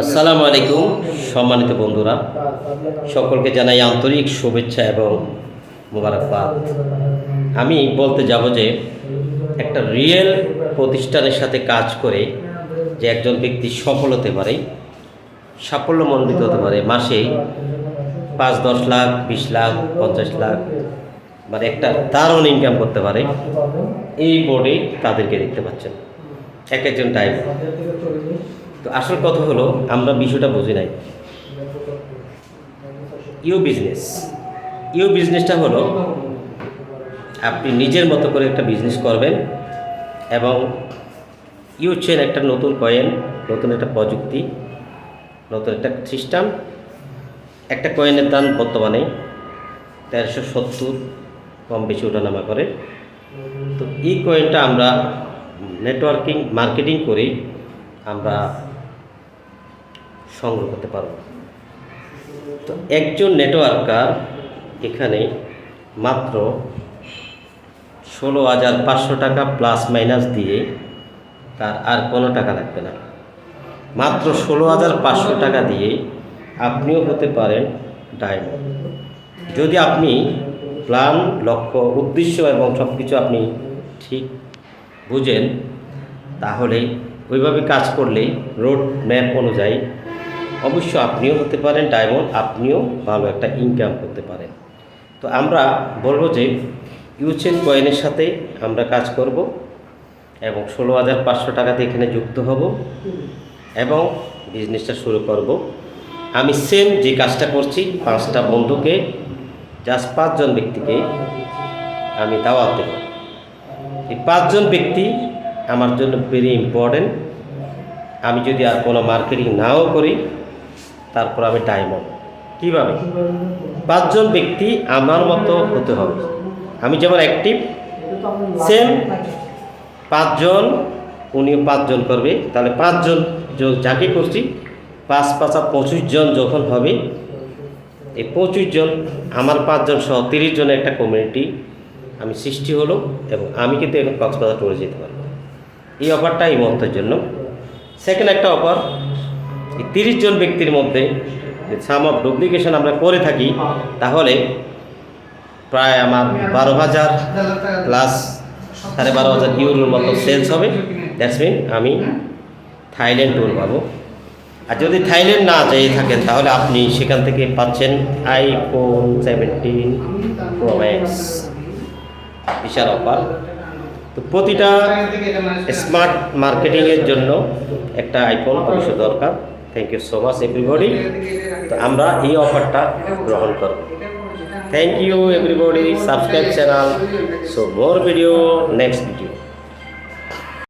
আসসালামু আলাইকুম, সম্মানিত বন্ধুরা। সকলকে জানাই আন্তরিক শুভেচ্ছা এবং মোবারকবাদ। আমি বলতে যাব যে, একটা রিয়েল প্রতিষ্ঠানের সাথে কাজ করে যে একজন ব্যক্তি সফল হতে পারে, সাফল্যমণ্ডিত হতে পারে, মাসে পাঁচ, দশ লাখ, বিশ লাখ, পঞ্চাশ লাখ মানে একটা দারুণ ইনকাম করতে পারে, এই বোর্ডে তাদেরকে দেখতে পাচ্ছেন। এক একজন ড্রাইভার তো আসল কথা হলো, আমরা বিষয়টা বুঝি নাই। You business. ইউ বিজনেসটা হলো, আপনি নিজের মতো করে একটা বিজনেস করবেন এবং ইউ চেন একটা নতুন কয়েন, নতুন একটা প্রযুক্তি, নতুন একটা সিস্টেম। একটা কয়েনের দাম বর্তমানে তেরোশো সত্তর, কম বেশি ওঠানামা করে। তো এই কয়েনটা আমরা নেটওয়ার্কিং মার্কেটিং করে আমরা সংগ্রহ করতে পারব। তো একজন নেটওয়ার্কার এখানে মাত্র ষোলো হাজার পাঁচশো টাকা প্লাস মাইনাস দিয়ে তার আর কোনো টাকা লাগবে না। মাত্র ষোলো হাজার পাঁচশো টাকা দিয়ে আপনিও হতে পারেন ডায়মন্ড যদি আপনি প্ল্যান লক্ষ্য, উদ্দেশ্য এবং সব কিছু আপনি ঠিক বুঝেন, তাহলে ওইভাবে কাজ করলে রোড ম্যাপ অনুযায়ী অবশ্য আপনিও হতে পারেন, ডায়মন্ড, আপনিও ভালো একটা ইনকাম করতে পারেন। তো আমরা বলব যে ইউচেন কয়েনের সাথে আমরা কাজ করব এবং ষোলো হাজার পাঁচশো টাকাতে এখানে যুক্ত হব এবং বিজনেসটা শুরু করব। আমি সেম যে কাজটা করছি, পাঁচটা বন্ধুকে জাস্ট পাঁচজন ব্যক্তিকে আমি দাওয়াত দেব। এই পাঁচজন ব্যক্তি আমার জন্য ভেরি ইম্পর্টেন্ট আমি যদি আর কোনো মার্কেটিং নাও করি, তারপর আমি ডায়মন্ড কীভাবে? পাঁচজন ব্যক্তি আমার মতো হতে হবে। আমি যেমন অ্যাক্টিভ সেম পাঁচজন উনিও পাঁচজন করবে। তাহলে পাঁচজন যাকে করছি, পাঁচ পাঁচা পঁচিশ জন যখন হবে, এই পঁচিশ জন, আমার পাঁচজন সহ তিরিশ জনের একটা কমিউনিটি আমি সৃষ্টি হলো এবং আমি কিন্তু এখন কক্সবাজার টুরে যেতে পারব। এই অফারটা এই মুহূর্তের জন্য। সেকেন্ড একটা অফার এই তিরিশ জন ব্যক্তির মধ্যে সাম অফ ডুপ্লিকেশন আমরা করে থাকি, তাহলে প্রায় আমার বারো হাজার প্লাস সাড়ে বারো হাজার ইউরোর মতো সেলস হবে। দ্যাটস মিন আমি থাইল্যান্ড ট্যুর পাবো। আর যদি থাইল্যান্ড না যেয়ে থাকেন, তাহলে আপনি সেখান থেকে পাচ্ছেন আইফোন সেভেন্টিন প্রো ম্যাক্স বিশাল অফার তো প্রতিটা স্মার্ট মার্কেটিংয়ের জন্য একটা আইফোন অবশ্য দরকার। Thank you so much everybody তো আমরা এই অফারটা গ্রহণ করব। Thank you everybody subscribe channel so more video next video